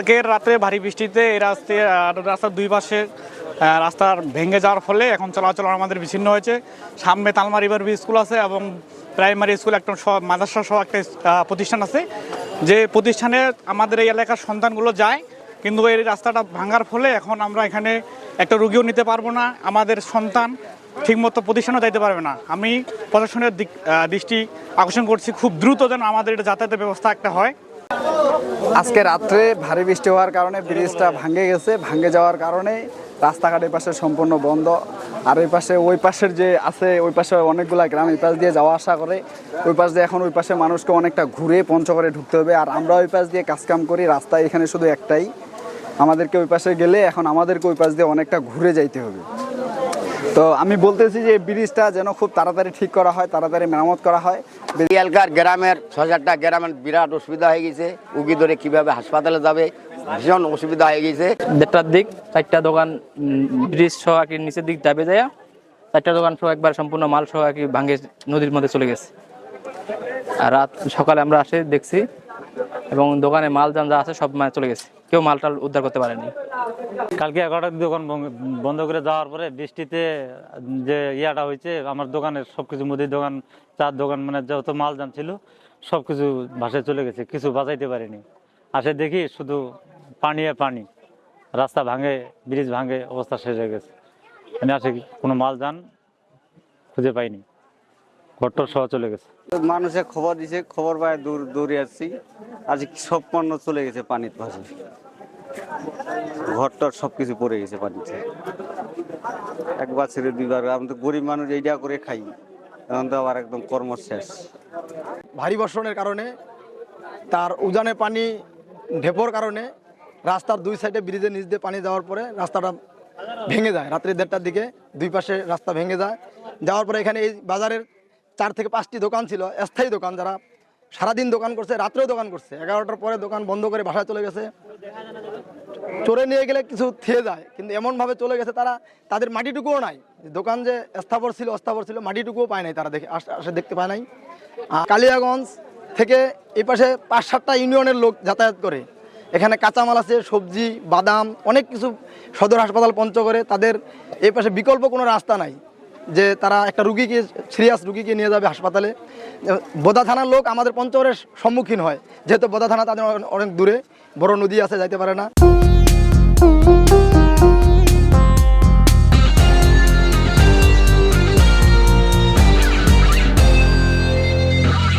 কালকের রাতে ভারী বৃষ্টিতে এই রাস্তায় রাস্তার দুই পাশে রাস্তার ভেঙে যাওয়ার ফলে এখন চলাচল আমাদের বিচ্ছিন্ন হয়েছে। সামনে তালমা রিভার স্কুল আছে এবং প্রাইমারি স্কুল একটা মাদ্রাসা সহ একটা প্রতিষ্ঠান আছে। যে প্রতিষ্ঠানে আমাদের এই এলাকার সন্তানগুলো যায়, কিন্তু এই রাস্তাটা ভাঙার ফলে এখন আমরা এখানে একটা রুগীও নিতে পারব না, আমাদের সন্তান ঠিকমতো প্রতিষ্ঠানও যাইতে পারবে না। আমি প্রশাসনের দৃষ্টি আকর্ষণ করছি, খুব দ্রুত যেন আমাদের এটা যাতায়াতের ব্যবস্থা একটা হয়। আজকে রাত্রে ভারী বৃষ্টি হওয়ার কারণে ব্রিজটা ভাঙে গেছে, ভাঙে যাওয়ার কারণে রাস্তাঘাট এই পাশে সম্পূর্ণ বন্ধ। আর এই পাশে, ওই পাশের যে আছে, ওই পাশে অনেকগুলা গ্রাম, এই পাশ দিয়ে যাওয়া আসা করে। ওই পাশ দিয়ে এখন ওই পাশে মানুষকে অনেকটা ঘুরে পঞ্চগড়ে ঢুকতে হবে। আর আমরা ওই পাশ দিয়ে কাজকাম করি রাস্তা এখানে শুধু একটাই। আমাদেরকে ওই পাশে গেলে এখন আমাদেরকে ওই পাশ দিয়ে অনেকটা ঘুরে যাইতে হবে। তো আমি বলতেছি যে ব্রিজটা যেন খুব তাড়াতাড়ি ঠিক করা হয় তাড়াতাড়ি মেরামত করা হয়। এলাকার গ্রামের ছ হাজারটা গ্রামের বিরাট অসুবিধা হয়ে গেছে। উগি ধরে কীভাবে হাসপাতালে যাবে ভীষণ অসুবিধা হয়ে গেছে। দেড়টার দিক চারটা দোকান ব্রিজ সহ আর কি নিচের দিক যাবে যায় চারটা দোকান সহ একবার সম্পূর্ণ মাল সহ আর কি ভাঙে নদীর মধ্যে চলে গেছে। আর রাত সকালে আমরা আসে দেখছি এবং দোকানে মাল যান যা আছে সব মানে চলে গেছে। কেউ মাল টাল উদ্ধার করতে পারেনি। কালকে এগারোটার দোকান বন্ধ করে যাওয়ার পরে বৃষ্টিতে যে ইয়াটা হয়েছে, আমার দোকানের সবকিছু মুদির দোকান, চার দোকান মানে যত মাল জান ছিল, সবকিছু ভাসে চলে গেছে, কিছু বাঁচাইতে পারিনি। আসে দেখি শুধু পানি আর পানি, রাস্তা ভাঙে, ব্রিজ ভাঙে, অবস্থা শেষ হয়ে গেছে। আমি আসে কোনো মাল যান খুঁজে পাইনি। ঘরটর সহ চলে গেছে। মানুষে খবর দিছে খবর পায় দূর দৌড়ে আসছি আজ সব পণ্য চলে গেছে পানির ভাসে ঘরটার সব কিছু পড়ে গেছে পানিতে। একবার ছেড়ে দুইবার আমি তো গরিব মানুষ এইটা করে খাই। এখন তো আবার একদম কর্ম শেষ। ভারী বর্ষণের কারণে তার উজানে পানি ঢেপোর কারণে রাস্তার দুই সাইডে ব্রিজের নিচ দিয়ে পানি যাওয়ার পরে রাস্তাটা ভেঙে যায়। রাত্রি দেড়টার দিকে দুই পাশে রাস্তা ভেঙে যায়। যাওয়ার পরে এখানে এই বাজারের চার থেকে পাঁচটি দোকান ছিল, স্থায়ী দোকান যারা। সারাদিন দোকান করছে, রাত্রেও দোকান করছে। এগারোটার পরে দোকান বন্ধ করে বাসায় চলে গেছে। চোরে নিয়ে গেলে কিছু থেয়ে যায়, কিন্তু এমনভাবে চলে গেছে তারা, তাদের মাটিটুকুও নাই। দোকান যে স্থাবর ছিল, অস্থাবর ছিল, মাটিটুকুও পায় নাই তারা দেখে, আস- দেখতে পায় নাই। কালিয়াগঞ্জ থেকে এই পাশে পাঁচ সাতটা ইউনিয়নের লোক যাতায়াত করে। এখানে কাঁচামাল আছে, সবজি, বাদাম, অনেক কিছু সদর হাসপাতাল পঞ্চ করে। তাদের এই পাশে বিকল্প কোনো রাস্তা নাই। যে তারা একটা রুগীকে সিরিয়াস রুগীকে নিয়ে যাবে হাসপাতালে। বোদা থানার লোক আমাদের পঞ্চগড়ের সম্মুখীন হয়। যেহেতু বোদা থানা তাদের অনেক দূরে, বড় নদী আছে, যাইতে পারে না।